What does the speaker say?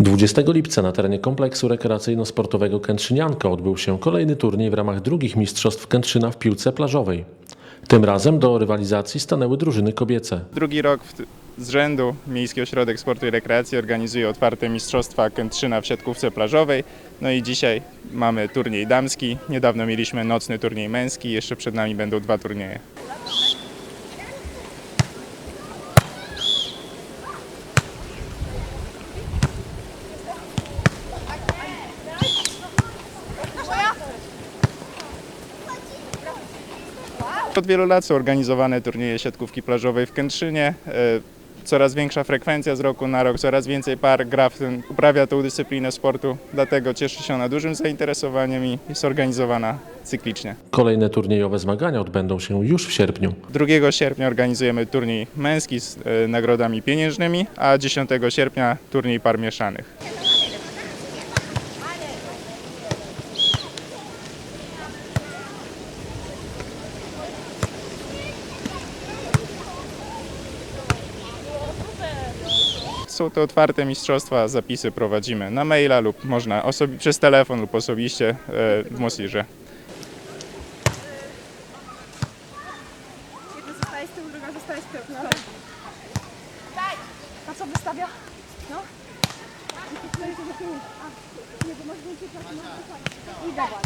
20 lipca na terenie kompleksu rekreacyjno-sportowego Kętrzynianka odbył się kolejny turniej w ramach drugich mistrzostw Kętrzyna w piłce plażowej. Tym razem do rywalizacji stanęły drużyny kobiece. Drugi rok z rzędu Miejski Ośrodek Sportu i Rekreacji organizuje otwarte Mistrzostwa Kętrzyna w siatkówce plażowej. No i dzisiaj mamy turniej damski. Niedawno mieliśmy nocny turniej męski. Jeszcze przed nami będą dwa turnieje. Od wielu lat są organizowane turnieje siatkówki plażowej w Kętrzynie. E, Coraz większa frekwencja z roku na rok, coraz więcej par gra w ten, uprawia tę dyscyplinę sportu, dlatego cieszy się ona dużym zainteresowaniem i jest organizowana cyklicznie. Kolejne turniejowe zmagania odbędą się już w sierpniu. 2 sierpnia organizujemy turniej męski z e, nagrodami pieniężnymi, a 10 sierpnia turniej par mieszanych. Są to otwarte mistrzostwa, zapisy prowadzimy na maila lub można osobi- przez telefon lub osobiście e, w Mosirze. Jedna zostaje z tyłu, druga zostaje z tyłu. No. A co wystawia? No. Nie, bo masz więcej czasu na. Nie działa?